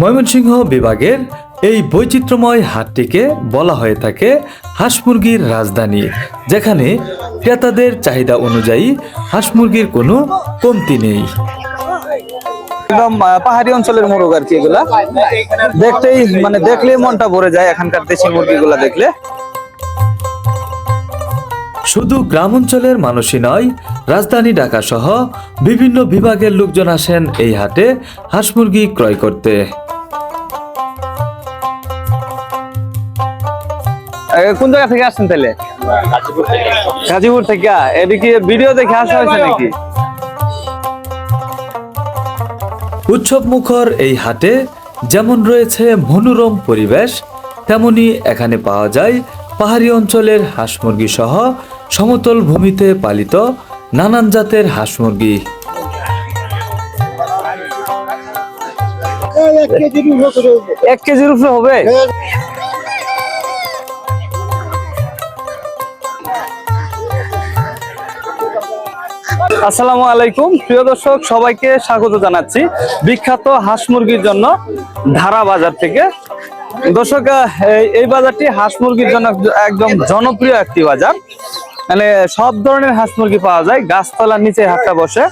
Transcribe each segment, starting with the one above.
ময়মনসিংহ বিভাগের এই বৈচিত্র্যময় হাটটিকে বলা হয়ে থাকে হাঁস মুরগির রাজধানী, যেখানে ক্রেতাদের চাহিদা অনুযায়ী হাঁস মুরগির কোনো কমতি নেই। একদম পাহাড়ি অঞ্চলের মোরগ আর কি এগুলা। দেখতেই মানে দেখলেই মনটা ভরে যায় এখানকার দেশি মুরগিগুলা দেখলে। শুধু গ্রাম অঞ্চলের মানুষই নয় রাজধানী ঢাকা সহ বিভিন্ন বিভাগের লোকজন আসেন এই হাটে হাঁস মুরগি ক্রয় করতে। কোন জায়গা থেকে আসছেন তাহলে? গাজীপুর থেকে। এদিকে ভিডিও দেখে আসা হয়েছে নাকি? উৎসব মুখর এই হাটে যেমন রয়েছে মনোরম পরিবেশ তেমনি এখানে পাওয়া যায় পাহাড়ি অঞ্চলের হাঁস মুরগি সহ সমতল ভূমিতে পালিত নানান জাতের হাঁস মুরগি। এক কেজির উপরে হবে? আসসালামু আলাইকুম। প্রিয় দর্শক সবাইকে স্বাগত জানাচ্ছি বিখ্যাত হাঁস মুরগির জন্য ধারা বাজার থেকে। দর্শক এই- এই বাজারটি হাঁস মুরগির জন্য একদম জনপ্রিয় একটি বাজার। মানে সব ধরনের হাঁস মুরগি পাওয়া যায়, গাছতলার নিচে হাটটা বসে।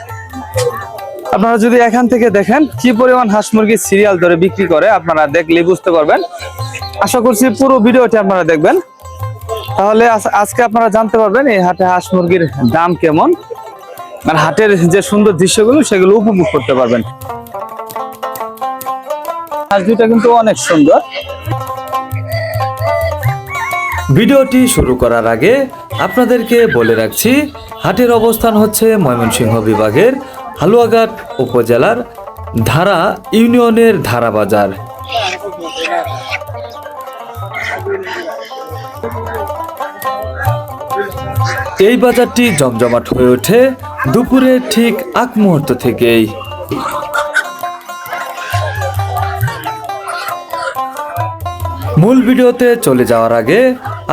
আপনারা যদি এখান থেকে দেখেন কি পরিমাণ হাঁস মুরগি সিরিয়াল ধরে বিক্রি করে, আপনারা দেখলে বুঝতে পারবেন। আশা করছি পুরো ভিডিওটি আপনারা দেখবেন। তাহলে আজকে আপনারা জানতে পারবেন এই হাটে হাঁস মুরগির দাম কেমন। আর হাটের যে সুন্দর দৃশ্যগুলো, সেগুলো উপভোগ করতে পারবেন। হাঁস দুইটা কিন্তু অনেক সুন্দর। ভিডিওটি শুরু করার আগে আপনাদেরকে বলে রাখছি, হাটের অবস্থান হচ্ছে ময়মনসিংহ বিভাগের হালুয়াঘাট উপজেলার ধারা ইউনিয়নের ধারা বাজার। এই বাজারটি জমজমাট হয়ে ওঠে দুপুরে ঠিক আগ মুহূর্ত থেকেই। মূল ভিডিওতে চলে যাওয়ার আগে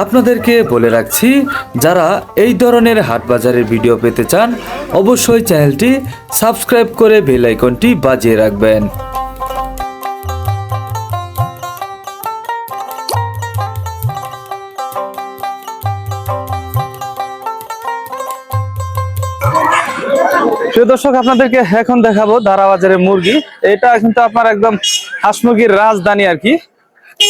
আপনাদেরকে বলে রাখছি, যারা এই ধরনের হাট বাজারের ভিডিও পেতে চান, অবশ্যই চ্যানেলটি সাবস্ক্রাইব করে বেল আইকনটি বাজিয়ে রাখবেন। প্রিয় দর্শক, আপনাদেরকে এখন দেখাবো ধারা বাজারের মুরগি। এটা কিন্তু আপনার একদম হাঁস মুরগির রাজধানী আর কি।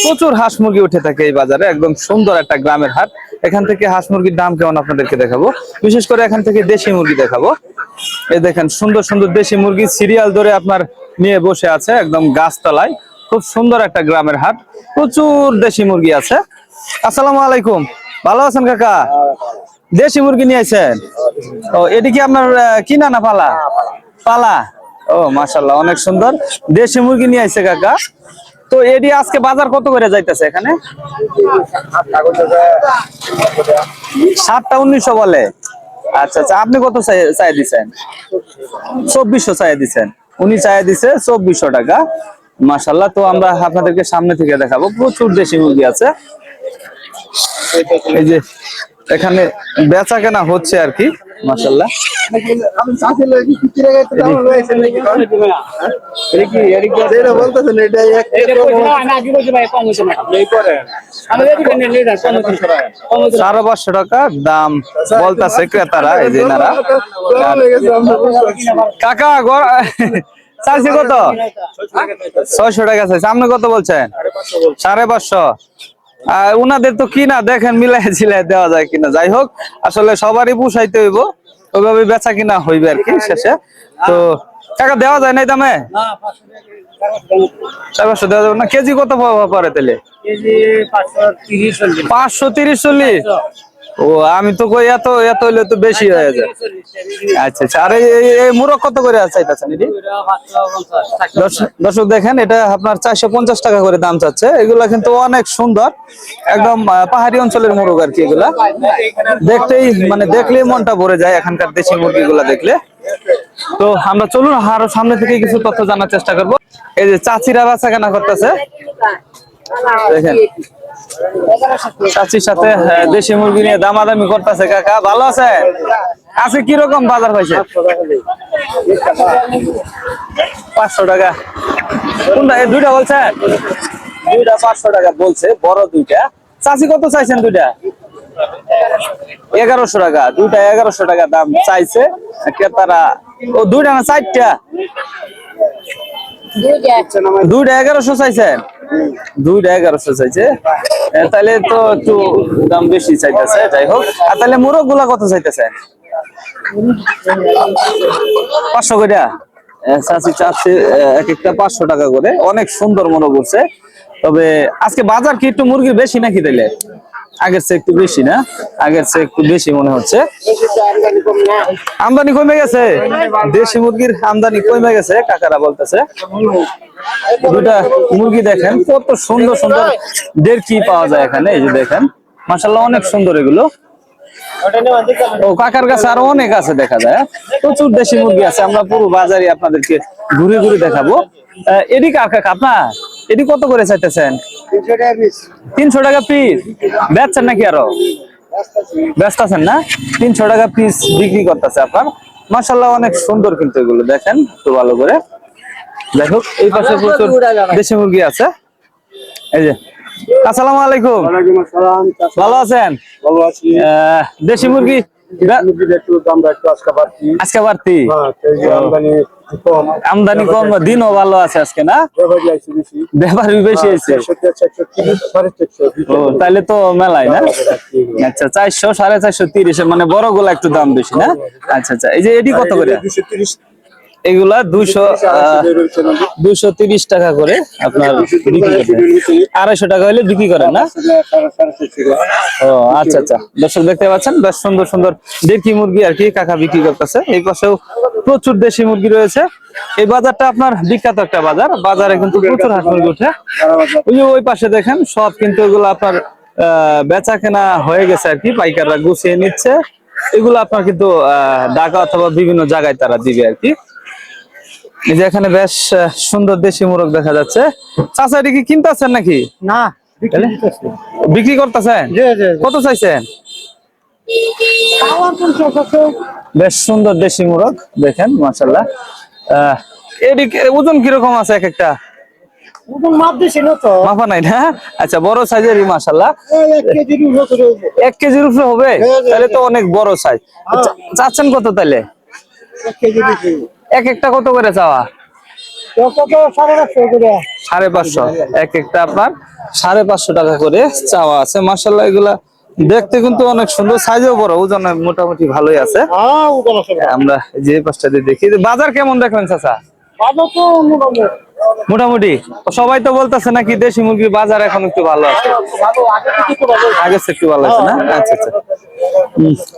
প্রচুর হাঁস মুরগি উঠে থাকে এই বাজারে একদম সুন্দর একটা গ্রামের হাট। এখান থেকে হাঁস মুরগির দাম কেমন আপনাদেরকে দেখাবো? বিশেষ করে এখান থেকে দেশি মুরগি দেখাবো। এই দেখেন সুন্দর সুন্দর দেশি মুরগি সিরিয়াল ধরে আপনার নিয়ে বসে আছে একদম গাছতলায়। খুব সুন্দর একটা গ্রামের হাট। প্রচুর দেশি মুরগি আছে। আসসালামু আলাইকুম। ভালো আছেন কাকা? দেশি মুরগি নিয়ে আছেন ও এটি কি আপনার কিনা না পালা? পালা। ও মাশাল্লাহ অনেক সুন্দর। দেশি মুরগি নিয়ে আইছে কাকা। তো এটি আজকে বাজার কত করে যাইতেছে এখানে? সাতটা উনিশশো বলে। আচ্ছা আচ্ছা আপনি কত চাই- দিচ্ছেন চব্বিশশো চাই দিচ্ছেন উনি চাই দিছে চব্বিশশো টাকা। মাশাল্লাহ তো আমরা আপনাদেরকে সামনে থেকে দেখাবো। প্রচুর দেশি মুরগি আছে। এই যে এখানে বেচা কেনা হচ্ছে আর কি মাশাল্লাহ সাড়ে পাঁচশো টাকা দাম বলতেছে ক্রেতারা, এই যে কাকা চাইছে কত? ছয়শো টাকা আপনি কত বলছেন? সাড়ে পাঁচশো। আর উনাদের তো কিনা দেখেন মিলাই ঝিলাই দেওয়া যায় কিনা। যাই হোক আসলে সবারই পুষাইতে হইব ওইভাবে বেচা কিনা হইবে আর কি শেষে। তো টাকা দেওয়া যায় নাই দামে? পাঁচশো দেওয়া যাবে না। কেজি কত পাওয়া পরে তাহলে? পাঁচশো তিরিশ চল্লিশ। ও, আমি তো কই এত এত হইলে তো বেশি হয়ে যায়। আচ্ছা আচ্ছা আর এই- মুরগ কত করে চাইতেছেন এটি দর্শক দেখেন, এটা আপনার চারশো পঞ্চাশ টাকা করে দাম চাচ্ছে। এগুলা কিন্তু অনেক সুন্দর, একদম পাহাড়ি অঞ্চলের মুরগ আর কি এগুলা। দেখতেই মানে দেখলেই মনটা ভরে যায় এখানকার দেশি মুরগিগুলা দেখলে। তো আমরা চলুন, আরও সামনে থেকে কিছু তথ্য জানার চেষ্টা করব। এই যে চাচিরা বাচ্চা কেনা করতেছে। দেখেন। চাচির সাথে দেশি মুরগি নিয়ে দামাদামি করতেছে কাকা ভালো আছে আজকে কীরকম বাজার হয়েছে? পাঁচশো টাকা। কোনটা? দুইটা বলছেন দুইটা পাঁচশো টাকা বলছে বড় দুইটা। চাষি কত চাইছেন দুইটা? এগারোশো টাকা দুইটা এগারোশো টাকা দাম চাইছে। ক্রেতারা ও দুইটা না চারটা? দুইটা এগারোশো চাইছেন? দুইটা এগারোশো চাইছে। তো একটু দাম বেশি চাইতেছে, যাই হোক। আর মোরগগুলা কত চাইতেছে? পাঁচশো এক একটা পাঁচশো টাকা করে। অনেক সুন্দর মনে করছে তবে আজকে বাজার কি একটু মুরগির বেশি নাকি তাইলে? আগের চেয়ে একটু বেশি না? আগের চেয়ে একটু বেশি মনে হচ্ছে। আমদানি কমে গেছে। দেশি মুরগির আমদানি কমে গেছে, কাকারা বলতেছে। দুটা মুরগি দেখেন, কত সুন্দর সুন্দর দেড় কি পাওয়া যায় এখানে, এই যে দেখেন। মাসাল্লাহ অনেক সুন্দর এগুলো। ও, কাকার কাছে আরও অনেক আছে দেখা যায় প্রচুর দেশি মুরগি আছে, আমরা পুরো বাজারে আপনাদেরকে ঘুরে ঘুরে দেখাবো। এডি কার কাকা আপনার? এডি কত করে চাইতেছেন? তিনশো টাকা পিস বেচছেন নাকি আরও? ব্যস্ত আছেন না? তিনশো টাকা পিস বিক্রি করতেছে আপনার। মাসাল্লাহ অনেক সুন্দর কিন্তু এগুলো দেখেন একটু ভালো করে। যাই হোক এই পাশে প্রচুর দেশি মুরগি আছে। এই যে আসসালামু আলাইকুম। ওয়ালাইকুম আসসালাম ভালো আছেন? ভালো আছি। আহ, দেশি মুরগি আজকে বাড়তি। আজকে বাড়তি? হ্যাঁ আমদানি কম দিনও ভালো আছে আজকে না? ব্যাপারই বেশি। চারশো ও তাহলে তো মেলায় না? আচ্ছা চারশো সাড়ে চারশো তিরিশ মানে বড়গুলা একটু দাম বেশি না? আচ্ছা আচ্ছা এই যে এটি কত করে? এগুলা দুইশো দুইশো তিরিশ টাকা করে আপনার আড়াইশো টাকা হলে বিক্রি করেন না? ও আচ্ছা আচ্ছা। দর্শক দেখতে পাচ্ছেন, বেশ সুন্দর সুন্দর দেশি মুরগি আর কি কাকা বিক্রি করতেছে। এই পাশেও প্রচুর দেশি মুরগি রয়েছে। এই বাজারটা আপনার বিখ্যাত একটা বাজার। বাজারে কিন্তু প্রচুর হাঁস মুরগি ওঠে। ওই ওই পাশে দেখেন, সব কিন্তু এগুলো আপনার বেচা কেনা হয়ে গেছে আর কি, পাইকাররা গুছিয়ে নিচ্ছে। এগুলো আপনার কিন্তু ঢাকা অথবা বিভিন্ন জায়গায় তারা দিবে আর কি। এই যে এখানে বেশ সুন্দর দেশি মোরগ দেখা যাচ্ছে। চাচা এটা কি কিনতেছেন নাকি? না বিক্রি করতেছেন। কত চাইছেন? বেশ সুন্দর দেশি মোরগ দেখেন মাসাল্লাহ ওজন কীরকম আছে এক একটা? মাফা নাই না? আচ্ছা বড় মাসাল্লাহ এক কেজির উপরে হবে? হ্যাঁ, তাহলে তো অনেক বড় সাইজ চাচ্ছেন কত তাহলে? এক একটা কত করে চাওয়া? সাড়ে পাঁচশো। এক একটা আপনার সাড়ে পাঁচশো টাকা করে চাওয়া আছে। মাসাল্লাহ এগুলা দেখতে কিন্তু অনেক সুন্দর। সাইজও বড়, ওজন মোটামুটি ভালোই আছে। আমরা যে পাঁচটা দিয়ে দেখি। বাজার কেমন দেখবেন চাচা? মোটামুটি? সবাই তো বলতেছে নাকি দেশি মুরগির বাজার এখন একটু ভালো আছে? আগে একটু ভালো আছে না? আচ্ছা আচ্ছা।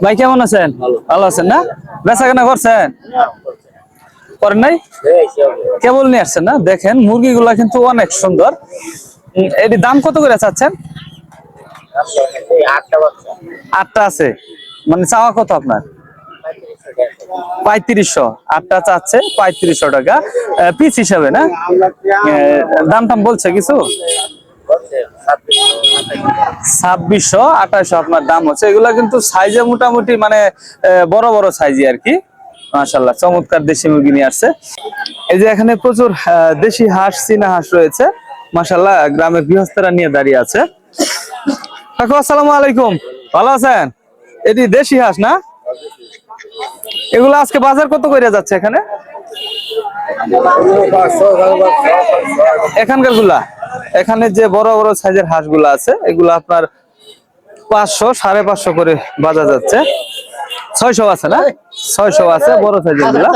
ভাই, কেমন আছেন? ভালো আছেন না? বেচা কেনা করছেন? করেন নাই? কেবল নিয়ে আসছেন না? দেখেন, মুরগিগুলা কিন্তু অনেক সুন্দর। এটি দাম কত করে চাচ্ছেন? আটটা আছে। মানে চাওয়া কত আপনার? পঁয়ত্রিশশো। আটটা চাচ্ছে, পঁয়ত্রিশশো টাকা। পিস হিসাবে, না? দাম টাম বলছে কিছু? ছাব্বিশশো, আঠাশশো আপনার দাম হচ্ছে। এগুলা কিন্তু সাইজে মোটামুটি মানে বড় বড় সাইজে আর কি। মাশাল্লাহ চমৎকার দেশি মুরগি নিয়ে আসছে। এই যে এখানে প্রচুর দেশি হাঁস, চীনা হাঁস রয়েছে। মাশাল্লাহ গ্রামের গৃহস্থরা নিয়ে দাঁড়িয়ে আছে। আসসালামু আলাইকুম। ভালো আছেন? এটি দেশি হাঁস না? এগুলো আজকে বাজার কত করে যাচ্ছে এখানে? এখানকারগুলা এখানে যে বড় বড় সাইজের হাঁসগুলা আছে, এগুলো আপনার পাঁচশো, সাড়ে পাঁচশো করে বাজার যাচ্ছে। ছয়শো আছে না? ছয়শো আছে বড় সাইজেরগুলা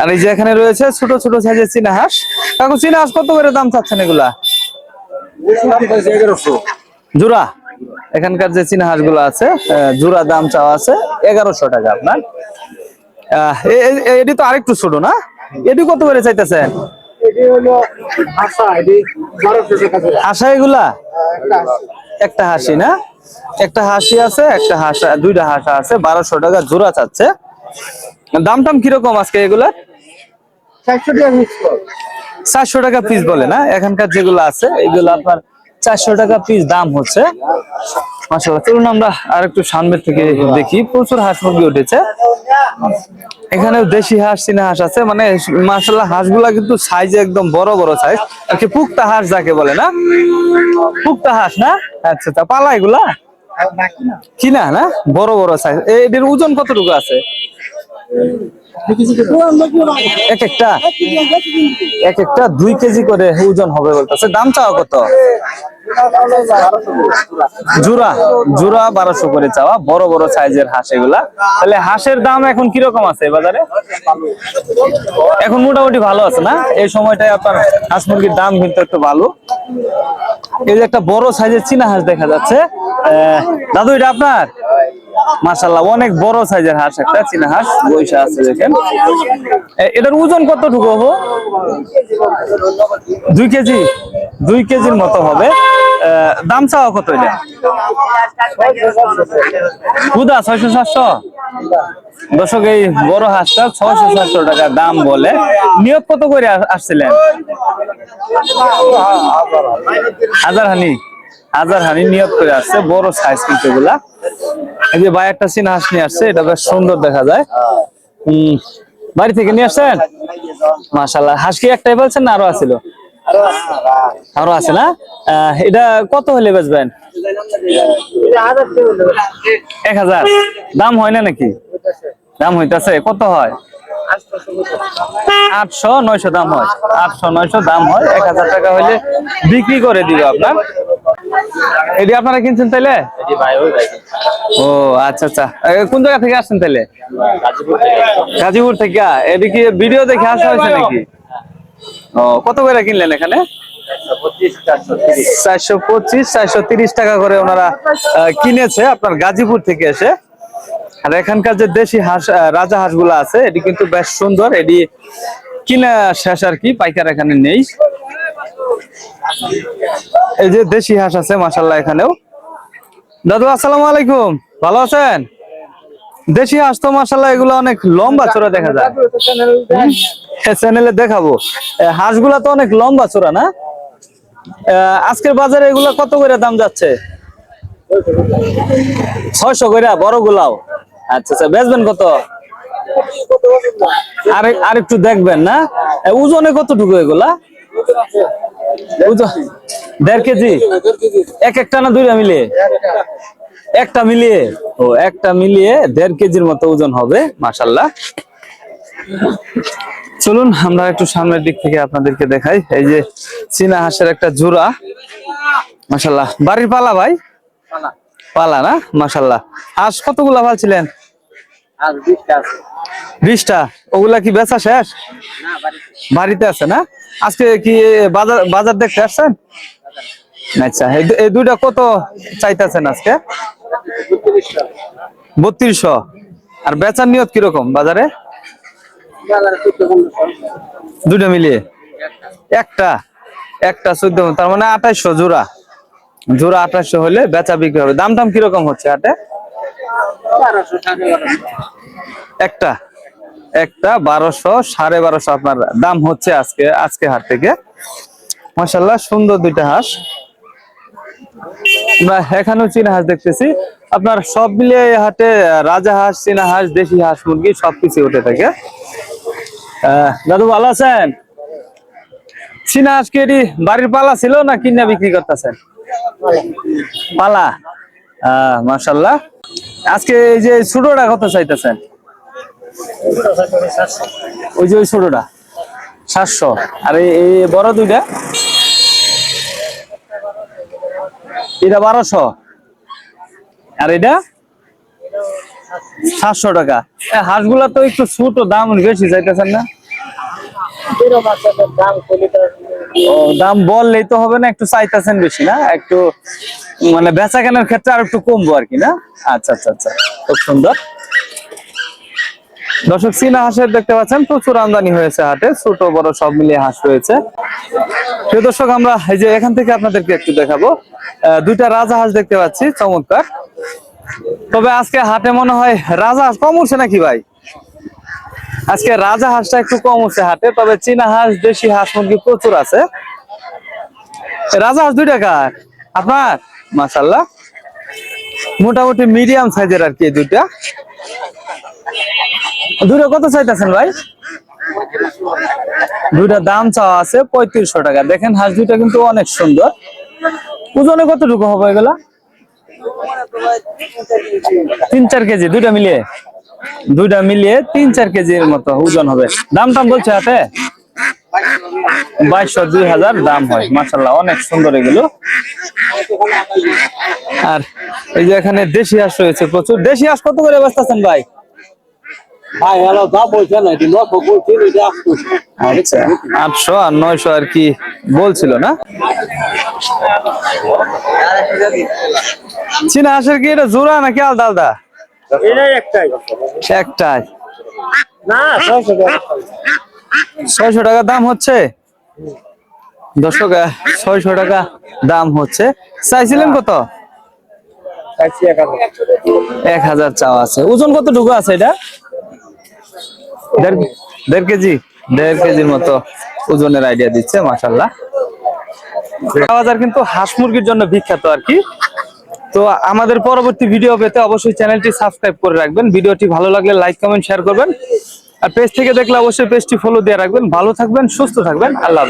আর এই যে এখানে রয়েছে ছোট ছোট সাইজের চীনা হাঁস। কাকু চীনা হাঁস কত করে দাম চাচ্ছেন এগুলা? জোড়া। এখানকার যে চীনা হাঁসগুলো আছে জোড়া দাম চাওয়া আছে এগারোশো টাকা আপনার। এটি তো আরেকটু ছোট না? এটি কত করে চাইতেছেন? আশা এগুলা। একটা হাসি না? একটা হাসি আছে একটা হাসা দুইটা হাসা আছে বারোশো টাকা জোড়া চাচ্ছে। দাম টাম কীরকম আজকে এগুলা? চারশো টাকা চারশো টাকা পিস বলে না? এখানকার যেগুলো আছে এগুলো আপনার চারশো টাকা পিস দাম হচ্ছে। মাসাল্লাহ চলুন আমরা আর একটু সামনের থেকে দেখি। প্রচুর হাঁস মুরগি উঠেছে। এখানেও দেশি হাঁস চীনা হাঁস আছে। মানে মাসাল্লাহ হাঁসগুলা কিন্তু সাইজে একদম বড় বড় সাইজ আর কি পুক্তা হাঁস যাকে বলে না? পুক্তা হাঁস না? আচ্ছা তা পালা এগুলা? কিনা না। বড় বড় সাইজ এদের ওজন কতটুকু আছে? এক একটা এক একটা দুই কেজি করে ওজন হবে বলতেছে। দাম চাওয়া কত? জোড়া জোড়া বারোশো করে চাওয়া বড় বড় সাইজের হাঁস এগুলা। তাহলে হাঁসের দাম এখন কীরকম আছে বাজারে? এখন মোটামুটি ভালো আছে না? এই সময়টায় আপনার হাঁস মুরগির দাম কিন্তু একটু ভালো। এই যে একটা বড় সাইজের চীনা হাঁস দেখা যাচ্ছে। আহ, দাদু এটা আপনার? মাশাল্লাহ অনেক বড় সাইজের হাঁস একটা, চীনা হাঁস, বৈশা আছে দেখেন। এটার ওজন কতটুকু হব? দুই কেজি, দুই কেজির মতো হবে। দাম চাওয়া কত এটা? ছয়শো সাতশো? দর্শক, এই বড় হাঁসটা ছয়শো সাতশো টাকা দাম বলে। নিয়োগ কত করে আস- আসছিলেন? হাজার হানি। হাজার হানি নিয়োগ করে আসছে, বড় সাইজ কিন্তু এগুলা। এই যে ভাই একটা সিন হাঁস নিয়ে আসছে, এটা বেশ সুন্দর দেখা যায়। হম বাড়ি থেকে নিয়ে আসছেন? মাশাল্লাহ হাঁস কি একটাই বলছেন না আরও আছিল? আরও আছে না? এটা কত হলে বেচবেন? এক হাজার। দাম হয় না নাকি? দাম হইতাছে। কত হয়? আটশো নয়শো দাম হয়। আটশো নয়শো দাম হয়। এক হাজার টাকা হইলে বিক্রি করে দিবে আপনার। এটি আপনারা কিনছেন তাইলে? ও আচ্ছা আচ্ছা। কোন জায়গা থেকে আসছেন তাইলে? গাজীপুর থেকে। এদিকে ভিডিও দেখে আসা হয়েছে নাকি? ও কত করে কিনলেন এখানে? চারশো পঁচিশ চারশো তিরিশ। টাকা করে ওনারা কিনেছে আপনার গাজীপুর থেকে এসে। আর এখানকার যে দেশি হাঁস রাজা হাঁসগুলো আছে এটি কিন্তু বেশ সুন্দর। এটি কিনা শেষ আর কি পাইকার এখানে নেই। এই যে দেশি হাঁস আছে মাসাল্লাহ এখানেও। দাদু, আসসালামু আলাইকুম। ভালো আছেন? দেশি হাঁস তো মাসাল্লাহ এগুলো অনেক লম্বা চোরা দেখা যায়। চ্যানেলে দেখাবো। হাঁসগুলা তো অনেক লম্বা চোরা, না? আজকের বাজারে এগুলা কত করে দাম যাচ্ছে? ছয়শো করে, বড় গুলাও। আচ্ছা আচ্ছা বেচবেন কত? আর একটু দেখবেন, না? ওজনে কতটুকু এগুলা? দেড় কেজি? এক একটা না দুইটা মিলিয়ে? একটা মিলিয়ে? ও একটা মিলিয়ে দেড় কেজির মতো ওজন হবে মাসাল্লাহ চলুন আমরা একটু সামনের দিক থেকে আপনাদেরকে দেখাই। এই যে চীনা হাঁসের একটা জোড়া। মাসাল্লাহ বাড়ির পালা ভাই? পালা। না? মাসাল্লাহ হাঁস কতগুলা পালছিলেন? বিশটা ওগুলা কি বেচা শেষ? বাড়িতে আছে না? আজকে কি বাজার বাজার দেখতে আসছেন? আচ্ছা এই দুইটা কত চাইতেছেন আজকে? বত্রিশশো। আর বেচার নিয়ত কীরকম বাজারে? দুইটা মিলিয়ে। একটা একটা চোদ্দ তার মানে আঠাইশশো জোড়া। জোড়া আঠাইশশো হলে বেচা বিক্রি হবে। দাম দাম কীরকম হচ্ছে হাটে? একটা। একটা বারোশো, সাড়ে বারোশো আপনার দাম হচ্ছে আজকে আজকে হাট থেকে। মাসাল্লাহ সুন্দর দুইটা হাঁস। এখানেও চীনা হাঁস দেখতেছি। আপনার সব মিলিয়ে এই হাটে রাজা হাঁস, চীনা হাঁস, দেশি হাঁস, মুরগি সবকিছু উঠে থাকে। দাদু ভালো আছেন? চীনা হাঁস কি বাড়ির পালা ছিল না কিনা বিক্রি করতেছেন? পালা। আহ মাসাল্লাহ আজকে এই যে ছোটটা কত চাইতেছেন? ওই যে ওই ছোটটা, সাতশো। আর এই বড় দুইটা? এটা বারোশো। আর এটা? সাতশো টাকা। হাঁসগুলা তো একটু ছোট, দাম বেশি চাইতেছেন না? দাম বললেই তো হবে না, একটু চাইতেছেন বেশি না? একটু মানে বেচা কেনার ক্ষেত্রে আর একটু কমবো আর কি, না? আচ্ছা আচ্ছা আচ্ছা। খুব সুন্দর। দর্শক, চীনা হাঁসের দেখতে পাচ্ছেন, প্রচুর আমদানি হয়েছে হাটে, ছোট, বড় সব মিলিয়ে হাঁস রয়েছে। প্রিয় দর্শক, আমরা এই যে এখান থেকে আপনাদেরকে একটু দেখাবো। দুইটা রাজা হাঁস দেখতে পাচ্ছি, চমৎকার। তবে আজকে হাটে মনে হয় রাজা হাঁস কম উঠছে নাকি ভাই? আজকে রাজা হাঁসটা একটু কম উঠছে হাটে, তবে চীনা হাঁস, দেশি হাঁস মুরগি প্রচুর আছে। রাজা হাঁস দুই টাকার আপনার? মাশাল্লাহ মোটামুটি মিডিয়াম সাইজের আর কি দুইটা। দুটো কত চাইতেছেন ভাই? দুইটা দাম চাওয়া আছে পঁয়ত্রিশশো টাকা। দেখেন, হাঁস দুইটা কিন্তু অনেক সুন্দর। ওজনে কতটুকু হবে এগুলা? তিন চার কেজি, দুইটা মিলিয়ে। দুইটা মিলিয়ে তিন চার কেজির মতো ওজন হবে। দাম টাম বলছে হাতে? বাইশশো দুই হাজার দাম হয়। মাসাল্লাহ অনেক সুন্দর এগুলো। আর এই যে এখানে দেশি হাঁস রয়েছে প্রচুর। দেশি হাঁস কত করে বেচতেছেন ভাই? আটশো আচ্ছা আটশো আর নয়শো আর কি বলছিল না? চীনা হাঁসের কি এটা জোড়া নাকি আলাদা আলাদা? এটাই একটাই। একটাই। না ছয়শো টাকা। ছয়শো টাকা দাম হচ্ছে? দর্শক ছয়শো টাকা দাম হচ্ছে। চাইছিলেন কত? এক হাজার। এক হাজার চাওয়া আছে। ওজন কতটুকু আছে এটা? দেড় কেজি, দেড় কেজির মতো ওজনের আইডিয়া দিচ্ছে মাসাল্লাহ বাজার কিন্তু হাঁস মুরগির জন্য বিখ্যাত আর কি। তো আমাদের পরবর্তী ভিডিও পেতে অবশ্যই চ্যানেলটি সাবস্ক্রাইব করে রাখবেন। ভিডিওটি ভালো লাগলে লাইক কমেন্ট শেয়ার করবেন। আর পেজ থেকে দেখলে অবশ্যই পেজটি ফলো দিয়ে রাখবেন। ভালো থাকবেন, সুস্থ থাকবেন। আল্লাহ